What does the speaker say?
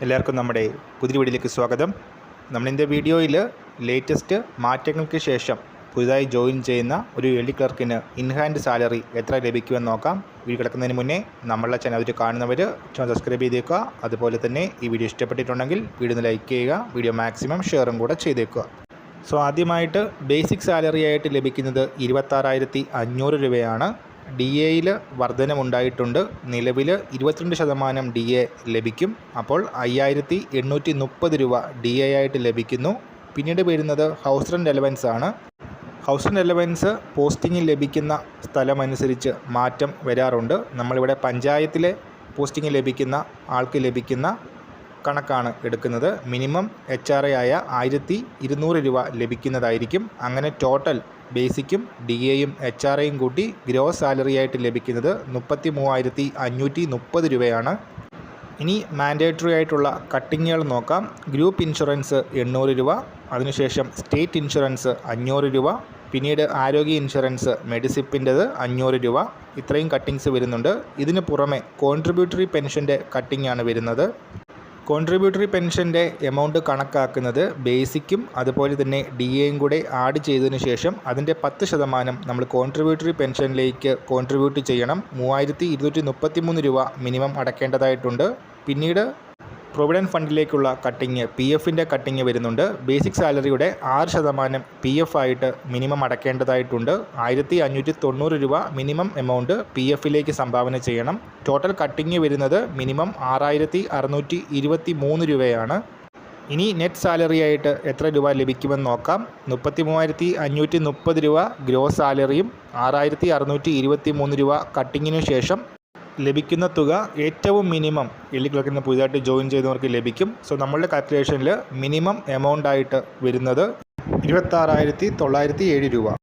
എല്ലാവർക്കും നമ്മുടെ പുതിയ വീഡിയോയിലേക്ക് സ്വാഗതം. നമ്മളിന്റെ വീഡിയോയിൽ ലേറ്റസ്റ്റ് മാറ്റങ്ങൾക്ക് ശേഷം പുതുതായി ജോയിൻ ചെയ്യുന്ന ഒരു എൽ ക്ലർക്കിന് ഇൻഹാൻഡ് സാലറി എത്ര ലഭിക്കുമെന്ന് നോക്കാം. വീഡിയോ കിടക്കുന്നതിന് മുന്നേ നമ്മളുടെ ചാനൽ കാണുന്നവർ ചാനൽ സബ്സ്ക്രൈബ് ചെയ്തേക്കുക. അതുപോലെ തന്നെ ഈ വീഡിയോ ഇഷ്ടപ്പെട്ടിട്ടുണ്ടെങ്കിൽ വീഡിയോ ലൈക്ക് ചെയ്യുക വീഡിയോ മാക്സിമം ഷെയറും കൂടെ ചെയ്തേക്കുക. സോ ആദ്യമായിട്ട് ബേസിക് സാലറി ആയിട്ട് ലഭിക്കുന്നത് ഇരുപത്താറായിരത്തി അഞ്ഞൂറ് രൂപയാണ്. ഡി എയിൽ വർധനമുണ്ടായിട്ടുണ്ട്. നിലവിൽ ഇരുപത്തിരണ്ട് ശതമാനം ഡി എ ലഭിക്കും. അപ്പോൾ അയ്യായിരത്തി എണ്ണൂറ്റി മുപ്പത് രൂപ ഡി എ ആയിട്ട് ലഭിക്കുന്നു. പിന്നീട് വരുന്നത് ഹൗസ് റെന്റ് അലവൻസ് ആണ്. ഹൗസ് റെന്റ് അലവൻസ് പോസ്റ്റിങ്ങിൽ ലഭിക്കുന്ന സ്ഥലമനുസരിച്ച് മാറ്റം വരാറുണ്ട്. നമ്മളിവിടെ പഞ്ചായത്തിലെ പോസ്റ്റിംഗ് ലഭിക്കുന്ന ആൾക്ക് ലഭിക്കുന്ന കണക്കാണ് എടുക്കുന്നത്. മിനിമം എച്ച് ആർ എ ആയ ആയിരത്തി ഇരുന്നൂറ് രൂപ ലഭിക്കുന്നതായിരിക്കും. അങ്ങനെ ടോട്ടൽ ബേസിക്കും ഡി എയും എച്ച് ആർ എയും കൂട്ടി ഗ്രോസ് സാലറി ആയിട്ട് ലഭിക്കുന്നത് മുപ്പത്തി മൂവായിരത്തി അഞ്ഞൂറ്റി മുപ്പത് രൂപയാണ്. ഇനി മാൻഡേറ്ററി ആയിട്ടുള്ള കട്ടിങ്ങുകൾ നോക്കാം. ഗ്രൂപ്പ് ഇൻഷുറൻസ് എണ്ണൂറ് രൂപ അതിനുശേഷം സ്റ്റേറ്റ് ഇൻഷുറൻസ് അഞ്ഞൂറ് രൂപ പിന്നീട് ആരോഗ്യ ഇൻഷുറൻസ് മെഡിസിപ്പിന്റെത് അഞ്ഞൂറ് രൂപ. ഇത്രയും കട്ടിങ്സ് വരുന്നുണ്ട്. ഇതിന് പുറമെ കോൺട്രിബ്യൂട്ടറി പെൻഷന്റെ കട്ടിംഗ് ആണ് വരുന്നത്. കോൺട്രിബ്യൂട്ടറി പെൻഷന്റെ എമൗണ്ട് കണക്കാക്കുന്നത് ബേസിക്കും അതുപോലെ തന്നെ ഡി എയും കൂടെ ആഡ് ചെയ്തതിന് ശേഷം അതിന്റെ പത്ത് ശതമാനം നമ്മൾ കോൺട്രിബ്യൂട്ടറി പെൻഷനിലേക്ക് കോൺട്രിബ്യൂട്ട് ചെയ്യണം. മൂവായിരത്തി ഇരുന്നൂറ്റി മുപ്പത്തി മൂന്ന് രൂപ മിനിമം അടക്കേണ്ടതായിട്ടുണ്ട്. പിന്നീട് പ്രൊവിഡന്റ് ഫണ്ടിലേക്കുള്ള കട്ടിങ് പി എഫിന്റെ കട്ടിങ് വരുന്നുണ്ട്. ബേസിക് സാലറിയുടെ ആറ് ശതമാനം പി എഫ് ആയിട്ട് മിനിമം അടക്കേണ്ടതായിട്ടുണ്ട്. ആയിരത്തി അഞ്ഞൂറ്റി തൊണ്ണൂറ് രൂപ മിനിമം എമൗണ്ട് പി എഫിലേക്ക് സംഭാവന ചെയ്യണം. ടോട്ടൽ കട്ടിങ് വരുന്നത് മിനിമം ആറായിരത്തി അറുന്നൂറ്റി ഇരുപത്തി മൂന്ന് രൂപയാണ്. ഇനി നെറ്റ് സാലറി ആയിട്ട് എത്ര രൂപ ലഭിക്കുമെന്ന് നോക്കാം. മുപ്പത്തി മൂവായിരത്തി അഞ്ഞൂറ്റി മുപ്പത് രൂപ ഗ്രോസ് സാലറിയും ആറായിരത്തി അറുന്നൂറ്റി ഇരുപത്തി മൂന്ന് രൂപ കട്ടിങ്ങിനു ശേഷം ലഭിക്കുന്ന തുക ഏറ്റവും മിനിമം എല്ലി ക്ലർക്കിൽ നിന്ന് പുതിയതായിട്ട് ജോയിൻ ചെയ്തവർക്ക് ലഭിക്കും. സോ നമ്മളുടെ കാൽക്കുലേഷനിൽ മിനിമം എമൗണ്ട് ആയിട്ട് വരുന്നത് ഇരുപത്താറായിരത്തി തൊള്ളായിരത്തി ഏഴ് രൂപ.